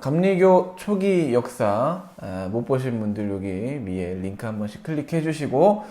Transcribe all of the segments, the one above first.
감리교 초기 역사 아, 못 보신 분들 여기 위에 링크 한 번씩 클릭해 주시고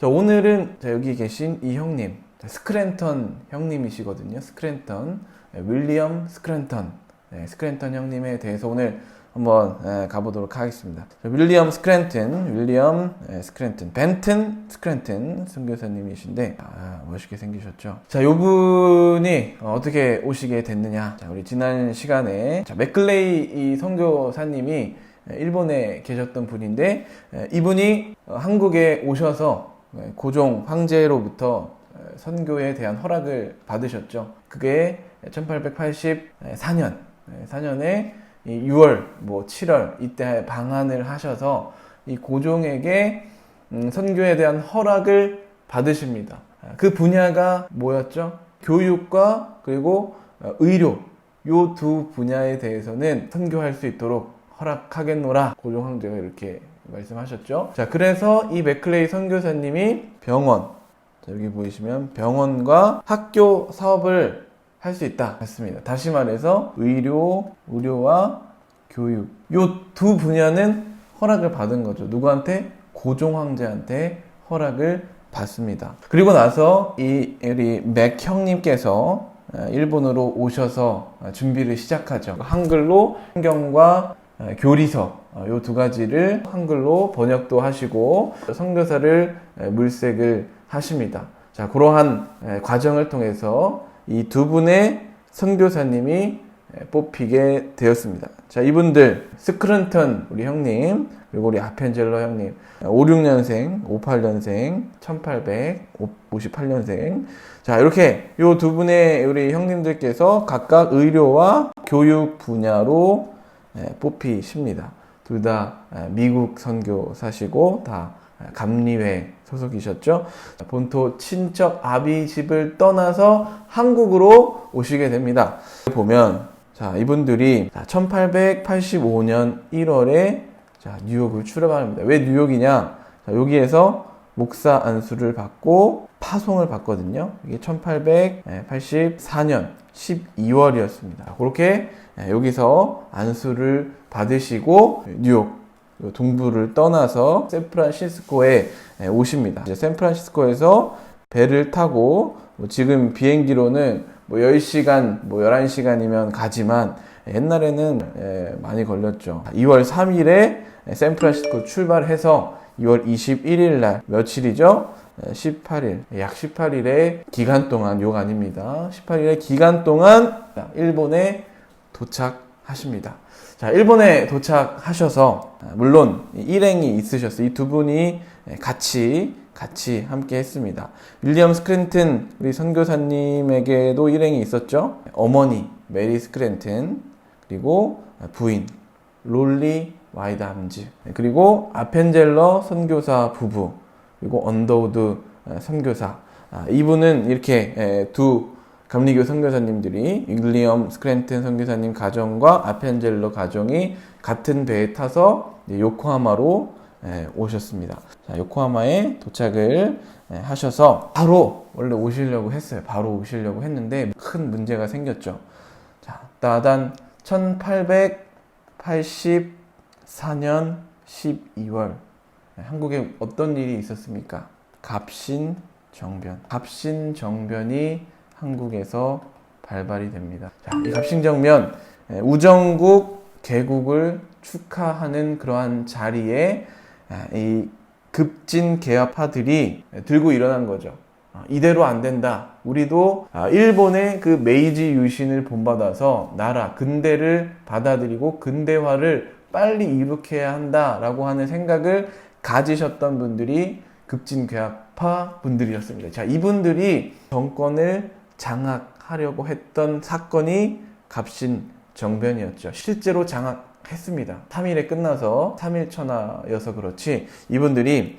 자, 오늘은 자, 여기 계신 이 형님 자, 스크랜턴 형님이시거든요. 스크랜턴 네, 윌리엄 스크랜턴 네, 스크랜턴 형님에 대해서 오늘 한번 예, 가보도록 하겠습니다. 자, 윌리엄 스크랜튼, 윌리엄 예, 스크랜튼, 벤튼 스크랜튼 선교사님이신데 아, 멋있게 생기셨죠. 자, 요 분이 어, 어떻게 오시게 됐느냐? 자, 우리 지난 시간에 자, 맥클레이 이 선교사님이 예, 일본에 계셨던 분인데 예, 이분이 어, 한국에 오셔서 예, 고종 황제로부터 예, 선교에 대한 허락을 받으셨죠. 그게 1884년, 4년에 6월, 뭐 7월 이때 방한을 하셔서 이 고종에게 음, 선교에 대한 허락을 받으십니다. 그 분야가 뭐였죠? 교육과 그리고 어, 의료 요 두 분야에 대해서는 선교할 수 있도록 허락하겠노라 고종 황제가 이렇게 말씀하셨죠. 자, 그래서 이 맥클레이 선교사님이 병원 자, 여기 보이시면 병원과 학교 사업을 할 수 있다 했습니다. 다시 말해서 의료, 의료와 교육 요 두 분야는 허락을 받은 거죠. 누구한테? 고종 황제한테 허락을 받습니다. 그리고 나서 이 우리 맥 형님께서 어, 일본으로 오셔서 어, 준비를 시작하죠. 한글로 성경과 어, 교리서 요 두 가지를 한글로 번역도 하시고 선교사를 에, 물색을 하십니다. 자, 그러한 에, 과정을 통해서 이 두 분의 선교사님이 에, 뽑히게 되었습니다. 자, 이분들 스크른턴 우리 형님 그리고 우리 아펜젤러 형님 56년생, 58년생, 1858년생 자, 이렇게 요 두 분의 우리 형님들께서 각각 의료와 교육 분야로 에, 뽑히십니다. 둘 다 미국 선교사시고 다 감리회 소속이셨죠. 본토 친척 아비 집을 떠나서 한국으로 오시게 됩니다. 보면 자 이분들이 1885년 1월에 자 뉴욕을 출발합니다. 왜 뉴욕이냐? 자, 여기에서 목사 안수를 받고 파송을 받거든요. 이게 1884년 12월이었습니다. 그렇게 여기서 안수를 받으시고 뉴욕 동부를 떠나서 샌프란시스코에 오십니다. 이제 샌프란시스코에서 배를 타고 뭐 지금 비행기로는 뭐 10시간, 뭐 11시간이면 가지만 옛날에는 많이 걸렸죠. 2월 3일에 샌프란시스코 출발해서 2월 21일 날 며칠이죠? 18일, 약 18일의 기간 동안, 욕 아닙니다. 18일의 기간 동안 일본에 도착하십니다. 자, 일본에 도착하셔서, 물론 일행이 있으셨어요. 이 두 분이 같이, 같이 함께 했습니다. 윌리엄 스크랜튼, 우리 선교사님에게도 일행이 있었죠. 어머니, 메리 스크랜튼, 그리고 부인, 롤리 와이담즈, 그리고 아펜젤러 선교사 부부, 그리고 언더우드 선교사. 이분은 이렇게 두 감리교 선교사님들이 윌리엄 스크랜튼 선교사님 가정과 아펜젤러 가정이 같은 배에 타서 요코하마로 오셨습니다. 자, 요코하마에 도착을 하셔서 바로 원래 오시려고 했어요. 바로 오시려고 했는데 큰 문제가 생겼죠. 자, 따단 1884년 12월 한국에 어떤 일이 있었습니까? 갑신 정변. 갑신 정변이 한국에서 발발이 됩니다. 자, 이 갑신정변 우정국 개국을 축하하는 그러한 자리에 이 급진 개화파들이 들고 일어난 거죠. 아, 이대로 안 된다. 우리도 아, 일본의 그 메이지 유신을 본받아서 나라 근대를 받아들이고 근대화를 빨리 일으켜야 한다라고 하는 생각을 가지셨던 분들이 급진 개화파 분들이었습니다. 자, 이분들이 정권을 장악하려고 했던 사건이 갑신 정변이었죠. 실제로 장악했습니다. 3일에 끝나서 3일 천하여서 그렇지 이분들이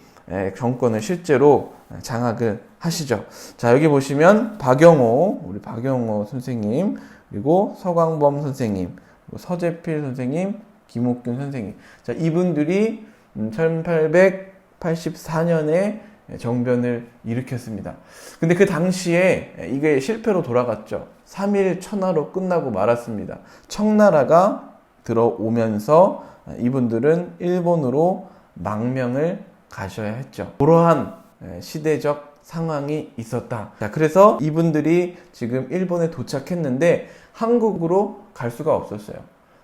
정권을 실제로 장악을 하시죠. 자, 여기 보시면 박영호, 우리 박영호 선생님, 그리고 서광범 선생님, 서재필 선생님, 김옥균 선생님. 자, 이분들이 1884년에 정변을 일으켰습니다. 근데 그 당시에 이게 실패로 돌아갔죠. 3일 천하로 끝나고 말았습니다. 청나라가 들어오면서 이분들은 일본으로 망명을 가셔야 했죠. 그러한 예, 시대적 상황이 있었다. 자, 그래서 이분들이 지금 일본에 도착했는데 한국으로 갈 수가 없었어요.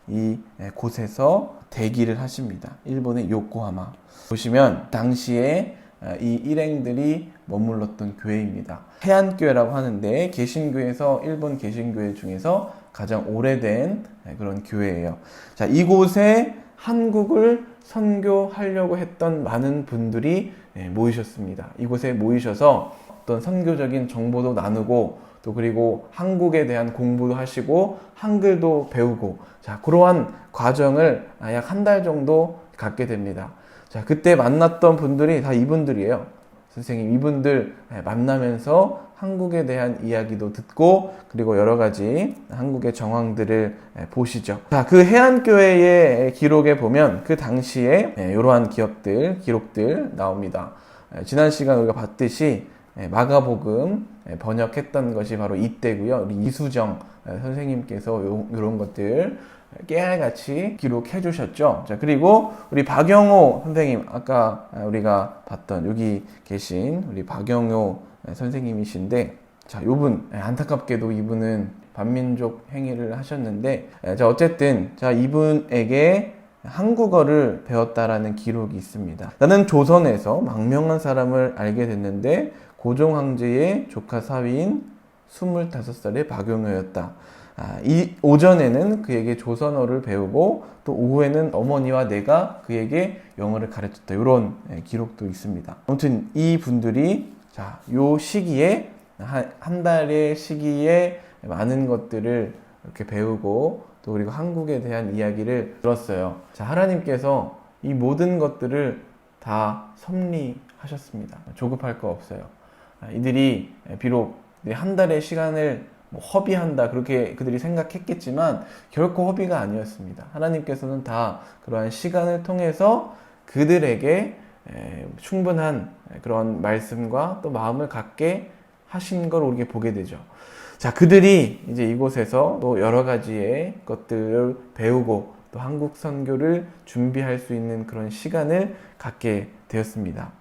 이 예, 곳에서 대기를 하십니다. 일본의 요코하마. 보시면 당시에 아, 이 일행들이 머물렀던 교회입니다. 해안교회라고 하는데 개신교에서 일본 개신교회 중에서 가장 오래된 예, 그런 교회예요. 자, 이곳에 한국을 선교하려고 했던 많은 분들이 예, 모이셨습니다. 이곳에 모이셔서 어떤 선교적인 정보도 나누고 또 그리고 한국에 대한 공부도 하시고 한글도 배우고 자 그러한 과정을 약 한 달 정도 갖게 됩니다. 자 그때 만났던 분들이 다 이분들이에요. 선생님 이분들 예, 만나면서 한국에 대한 이야기도 듣고 그리고 여러 가지 한국의 정황들을 예, 보시죠. 자, 그 해안교회의 기록에 보면 그 당시에 예, 이러한 기업들, 기록들 나옵니다. 예, 지난 시간 우리가 봤듯이 마가복음 번역했던 것이 바로 이때고요. 우리 이수정 선생님께서 이런 것들 깨알같이 기록해 주셨죠. 자, 그리고 우리 박영호 선생님, 아까 우리가 봤던 여기 계신 우리 박영호 선생님이신데, 자, 요분, 안타깝게도 이분은 반민족 행위를 하셨는데, 자, 어쨌든, 자, 이분에게 한국어를 배웠다라는 기록이 있습니다. 나는 조선에서 망명한 사람을 알게 됐는데, 고종 황제의 조카 사위인 25살의 박용호였다. 아, 이 오전에는 그에게 조선어를 배우고 또 오후에는 어머니와 내가 그에게 영어를 가르쳤다. 이런 예, 기록도 있습니다. 아무튼 이 분들이 자, 요 시기에 한, 한 달의 시기에 많은 것들을 이렇게 배우고 또 그리고 한국에 대한 이야기를 들었어요. 자, 하나님께서 이 모든 것들을 다 섭리하셨습니다. 조급할 거 없어요. 아, 이들이 비록 한 달의 시간을 뭐 허비한다 그렇게 그들이 생각했겠지만 결코 허비가 아니었습니다. 하나님께서는 다 그러한 시간을 통해서 그들에게 충분한 그런 말씀과 또 마음을 갖게 하신 걸 우리가 보게 되죠. 자, 그들이 이제 이곳에서 또 여러 가지의 것들을 배우고 또 한국 선교를 준비할 수 있는 그런 시간을 갖게 되었습니다.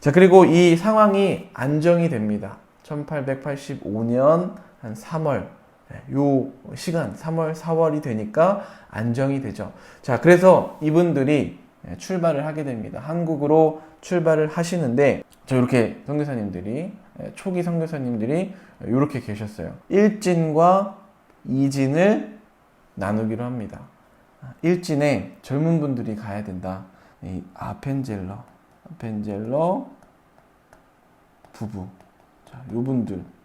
자, 그리고 이 상황이 안정이 됩니다. 1885년 한 3월, 요 시간, 3월, 4월이 되니까 안정이 되죠. 자, 그래서 이분들이 출발을 하게 됩니다. 한국으로 출발을 하시는데, 저 이렇게 선교사님들이, 초기 선교사님들이 이렇게 계셨어요. 1진과 2진을 나누기로 합니다. 1진에 젊은 분들이 가야 된다. 이 아펜젤러, 아펜젤러 부부. 자, 요 분들.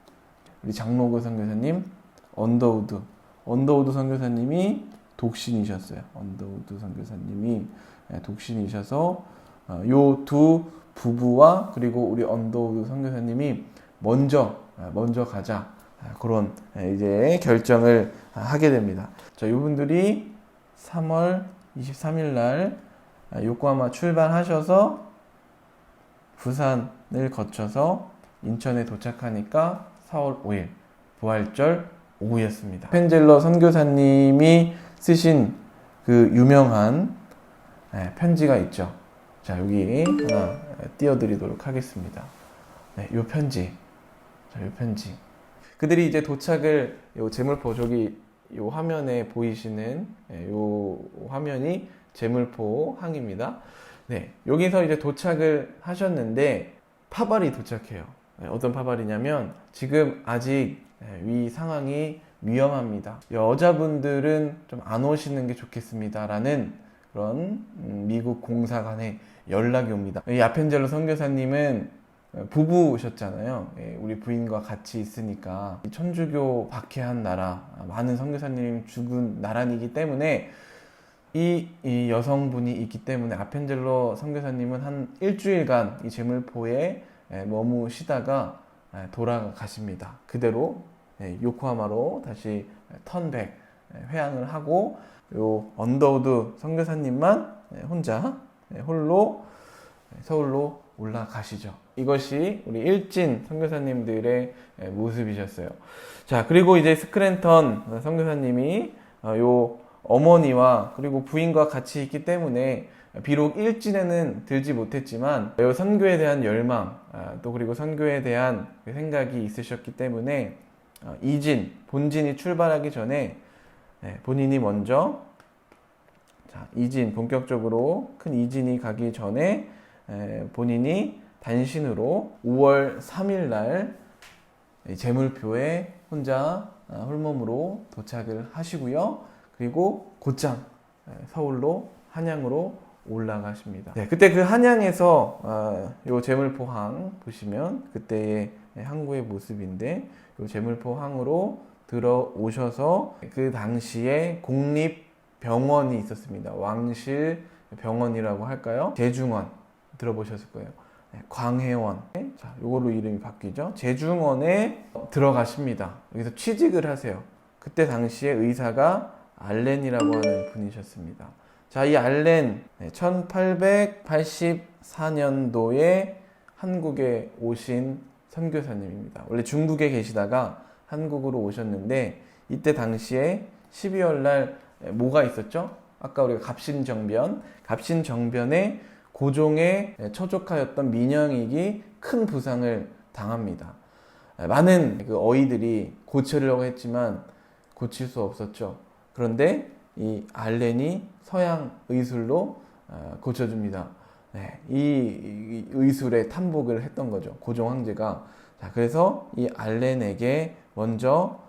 우리 장로그 선교사님, 언더우드. 언더우드 선교사님이 독신이셨어요. 언더우드 선교사님이 예, 독신이셔서 어, 요두 부부와 그리고 우리 언더우드 선교사님이 먼저 아, 먼저 가자 아, 그런 예, 이제 결정을 하게 됩니다. 자, 이분들이 3월 23일 날 아, 요코하마 출발하셔서 부산을 거쳐서 인천에 도착하니까 4월 5일 부활절 오후였습니다. 펜젤러 선교사님이 쓰신 그 유명한 네, 편지가 있죠. 자 여기 하나 띄워드리도록 하겠습니다. 네, 요 편지, 자, 요 편지. 그들이 이제 도착을 요 제물포 저기 요 화면에 보이시는 네, 요 화면이 제물포 항입니다. 네, 여기서 이제 도착을 하셨는데 파발이 도착해요. 네, 어떤 파발이냐면 지금 아직 네, 위 상황이 위험합니다. 여자분들은 좀 안 오시는 게 좋겠습니다라는 그런 음, 미국 공사 간의 연락이 옵니다. 이 아펜젤로 선교사님은 부부셨잖아요. 예, 우리 부인과 같이 있으니까 천주교 박해한 나라, 많은 선교사님 죽은 나라이기 때문에 이, 이 여성분이 있기 때문에 아펜젤로 선교사님은 한 일주일간 이 제물포에 예, 머무시다가 예, 돌아가십니다. 그대로 예, 요코하마로 다시 턴백 회항을 하고 요 언더우드 선교사님만 혼자 홀로 서울로 올라가시죠. 이것이 우리 일진 선교사님들의 모습이셨어요. 자 그리고 이제 스크랜턴 선교사님이 어, 요 어머니와 그리고 부인과 같이 있기 때문에 비록 일진에는 들지 못했지만 이 선교에 대한 열망 아, 또 그리고 선교에 대한 그 생각이 있으셨기 때문에 어, 이진 본진이 출발하기 전에 네, 본인이 먼저 자, 이진 본격적으로 큰 이진이 가기 전에 에, 본인이 단신으로 5월 3일 날이 제물표에 혼자 아, 홀몸으로 도착을 하시고요. 그리고 곧장 에, 서울로 한양으로 올라가십니다. 네, 그때 그 한양에서 어, 요 제물포항 보시면 그때의 항구의 모습인데 요 제물포항으로 들어오셔서 그 당시에 공립 병원이 있었습니다. 왕실 병원이라고 할까요? 제중원 들어보셨을 거예요. 네, 광해원. 자, 요걸로 이름이 바뀌죠. 제중원에 들어가십니다. 여기서 취직을 하세요. 그때 당시에 의사가 알렌이라고 하는 분이셨습니다. 자, 이 알렌 1884년도에 한국에 오신 선교사님입니다. 원래 중국에 계시다가 한국으로 오셨는데 이때 당시에 12월 날 뭐가 있었죠? 아까 우리가 갑신정변, 갑신정변에 고종의 처족하였던 민영익이 큰 부상을 당합니다. 많은 그 어이들이 고치려고 했지만 고칠 수 없었죠. 그런데 이 알렌이 서양 의술로 어, 고쳐줍니다. 네, 이 의술에 탐복을 했던 거죠. 고종 황제가. 자, 그래서 이 알렌에게 먼저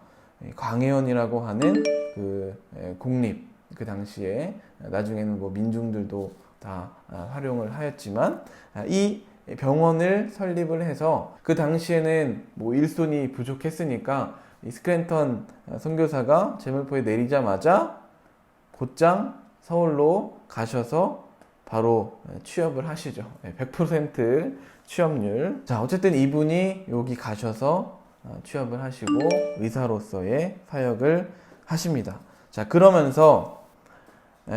광해원이라고 하는 그 공립 그 당시에 나중에는 뭐 민중들도 다 아, 활용을 하였지만 아, 이 병원을 설립을 해서 그 당시에는 뭐 일손이 부족했으니까 이 스크랜턴 선교사가 제물포에 내리자마자 곧장 서울로 가셔서 바로 취업을 하시죠. 100% 취업률. 자, 어쨌든 이분이 여기 가셔서 어, 취업을 하시고 의사로서의 사역을 하십니다. 자, 그러면서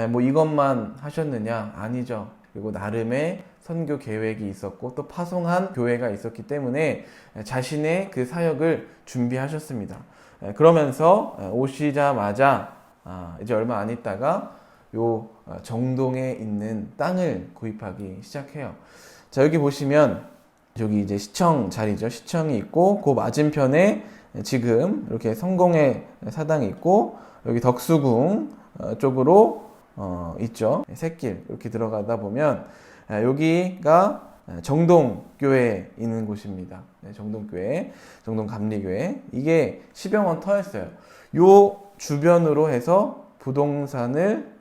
뭐 이것만 하셨느냐? 아니죠. 그리고 나름의 선교 계획이 있었고 또 파송한 교회가 있었기 때문에 자신의 그 사역을 준비하셨습니다. 그러면서 오시자마자 아, 이제 얼마 안 있다가 요 어, 정동에 있는 땅을 구입하기 시작해요. 자 여기 보시면 여기 이제 시청 자리죠. 시청이 있고 그 맞은편에 지금 이렇게 성공의 사당이 있고 여기 덕수궁 어, 쪽으로 어, 있죠. 새길 이렇게 들어가다 보면 여기가 정동교회 있는 곳입니다. 네, 정동교회, 정동감리교회. 이게 시병원 터였어요. 요 주변으로 해서 부동산을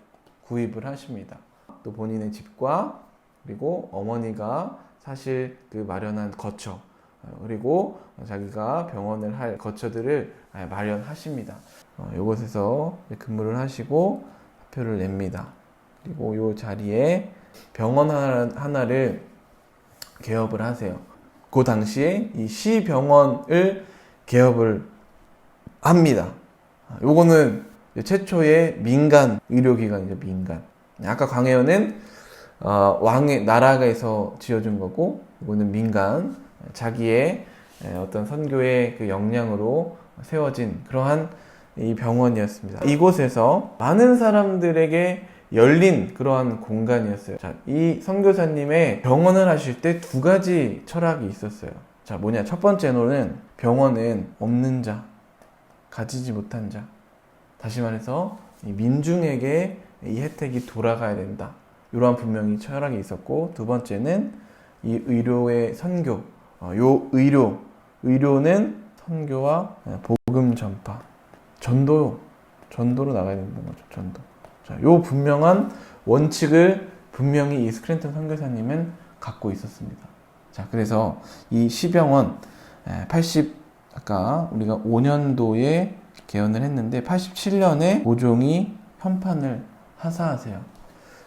구입을 하십니다. 또 본인의 집과 그리고 어머니가 사실 그 마련한 거처 어, 그리고 자기가 병원을 할 거처들을 마련하십니다. 어, 이곳에서 근무를 하시고 표를 냅니다. 그리고 이 자리에 병원 하나를 개업을 하세요. 그 당시에 이 시병원을 개업을 합니다. 요거는 최초의 민간 의료기관이죠, 민간. 아까 광해연은 어, 왕의 나라에서 지어준 거고, 이거는 민간 자기의 어떤 선교의 그 역량으로 세워진 그러한 이 병원이었습니다. 이곳에서 많은 사람들에게 열린 그러한 공간이었어요. 자, 이 선교사님의 병원을 하실 때 두 가지 철학이 있었어요. 자, 뭐냐? 첫 번째로는 병원은 없는 자, 가지지 못한 자. 다시 말해서 민중에게 이 혜택이 돌아가야 된다. 이러한 분명히 철학이 있었고 두 번째는 이 의료의 선교. 어, 요 의료, 의료는 선교와 복음 전파, 전도, 전도로 나가야 된다는 거죠. 전도. 자, 요 분명한 원칙을 분명히 이 스크랜턴 선교사님은 갖고 있었습니다. 자, 그래서 이 시병원 80 아까 우리가 5년도에 개헌을 했는데 87년에 고종이 현판을 하사하세요.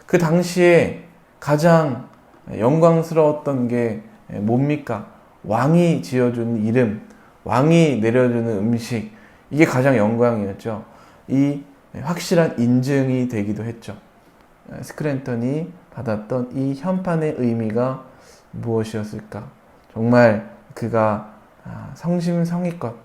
그 당시에 가장 영광스러웠던 게 뭡니까? 왕이 지어준 이름, 왕이 내려주는 음식, 이게 가장 영광이었죠. 이 확실한 인증이 되기도 했죠. 스크랜턴이 받았던 이 현판의 의미가 무엇이었을까? 정말 그가 아, 성심성의껏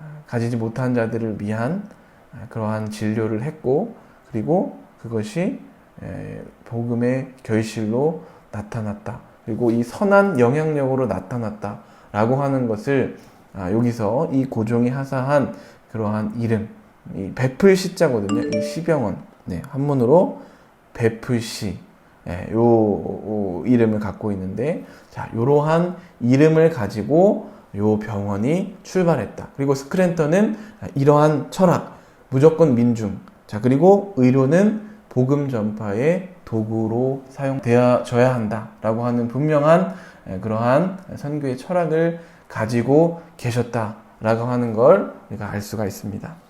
아, 가지지 못한 자들을 위한 아, 그러한 진료를 했고 그리고 그것이 에, 복음의 결실로 나타났다. 그리고 이 선한 영향력으로 나타났다 라고 하는 것을 아, 여기서 이 고종이 하사한 그러한 이름, 이 베풀 시자거든요. 이 시병원, 네, 한문으로 베풀 시, 예, 요, 요 이름을 갖고 있는데, 자, 요러한 이름을 가지고 요 병원이 출발했다. 그리고 스크랜턴은 이러한 철학, 무조건 민중, 자, 그리고 의료는 복음 전파의 도구로 사용되어져야 한다라고 하는 분명한 에, 그러한 선교의 철학을 가지고 계셨다라고 하는 걸 우리가 알 수가 있습니다.